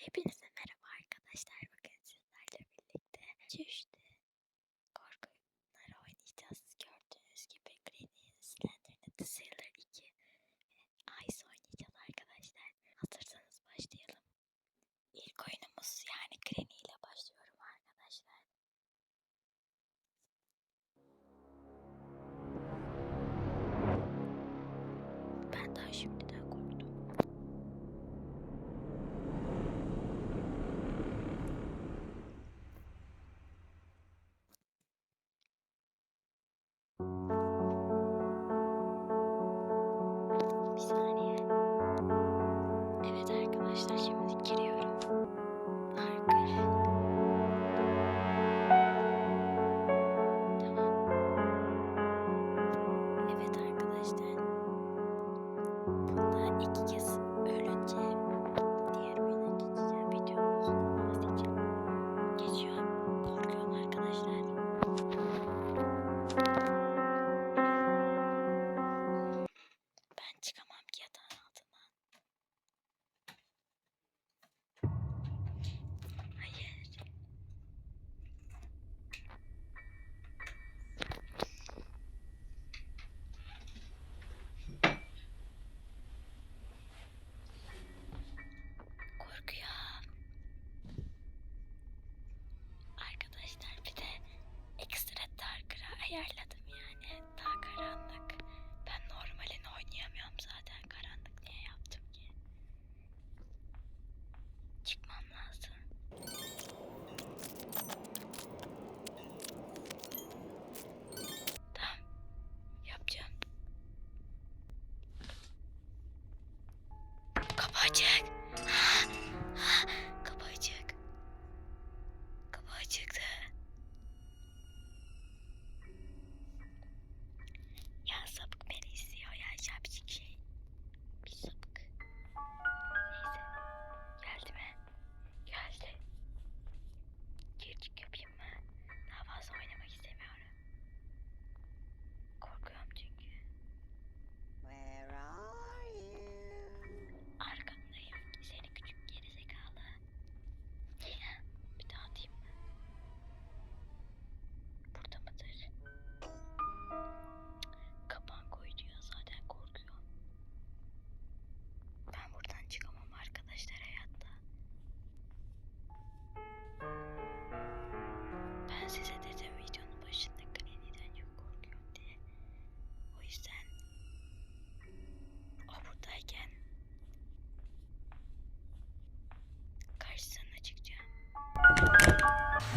Hepinize merhaba arkadaşlar. Bugün sizlerle birlikte çüş ayarladım yani. Daha karanlık. Ben normalini oynayamıyorum zaten. Karanlık niye yaptım ki? Çıkmam lazım. Tamam. Yapacağım. Kapı.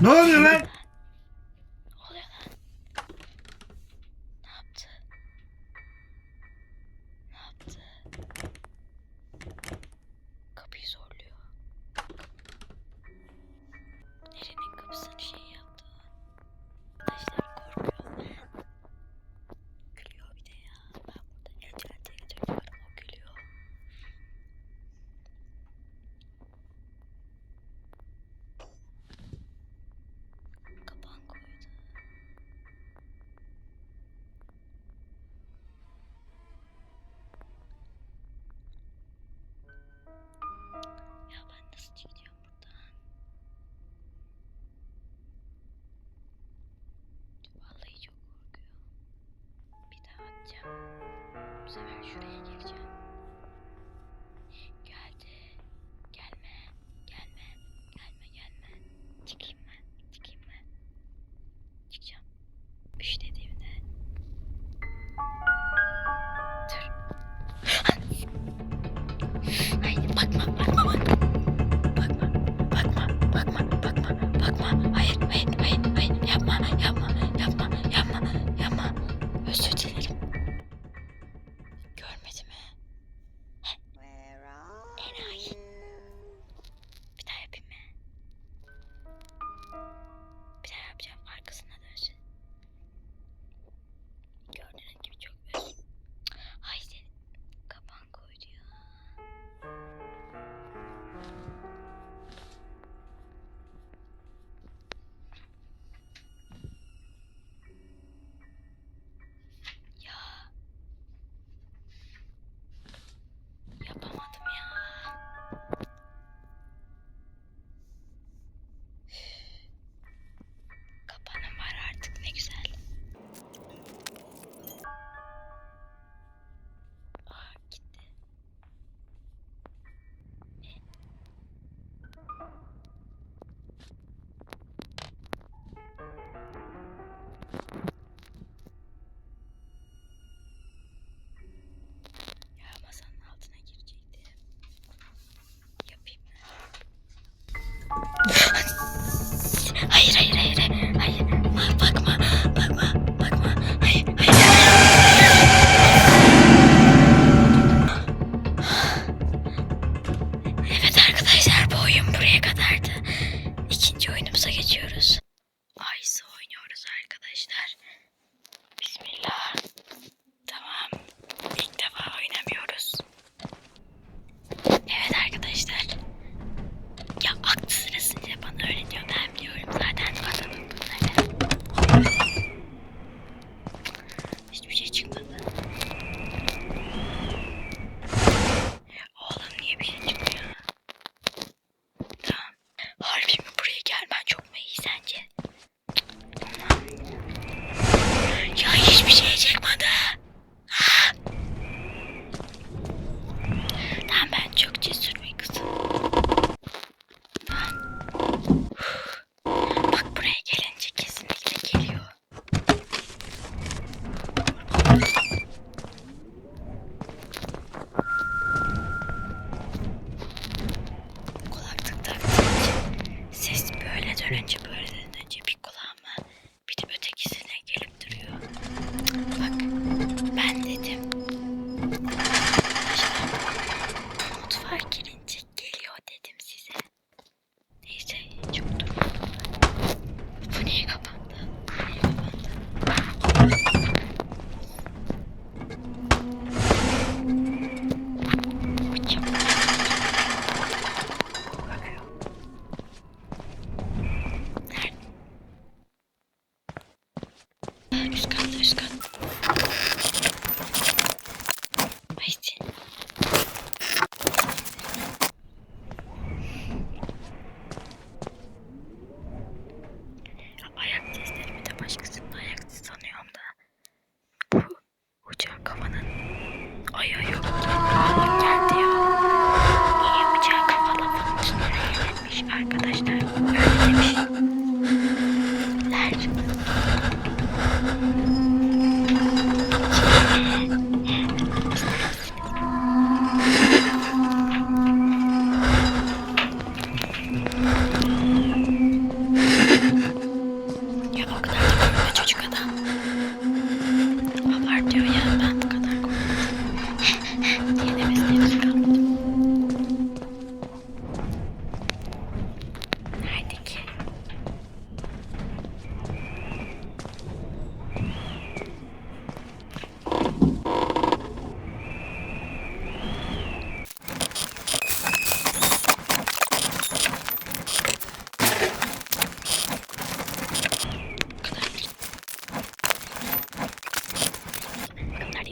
Ne oluyor lan? 在便去链接两只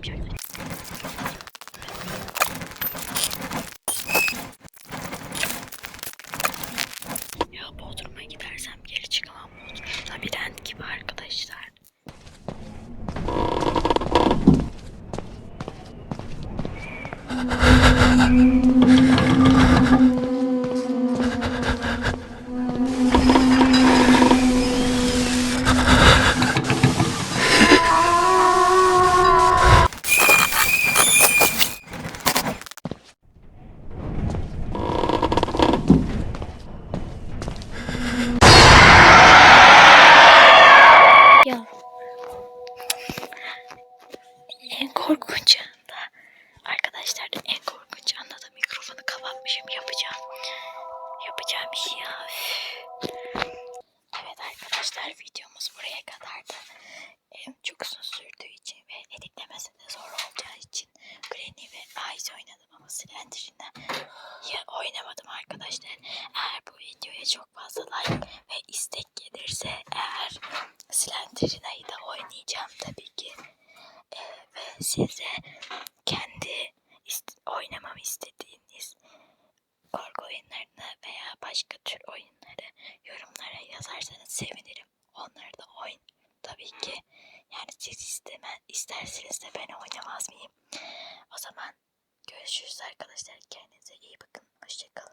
keep you çok uzun sürdüğü için ve editlemesi de zor olacağı için Granny ve Ice oynadım ama Slender'ını ya oynamadım arkadaşlar. Eğer bu videoya çok fazla like ve istek gelirse eğer Slender'ını da oynayacağım tabii ki. Ee, ve size kendi ist oynamamı istediğiniz korku oyunlarını veya başka tür oyunları yorumlara yazarsanız sevinirim. Onları siz isteme, isterseniz de ben oynamaz mıyım? O zaman görüşürüz arkadaşlar. Kendinize iyi bakın. Hoşçakalın.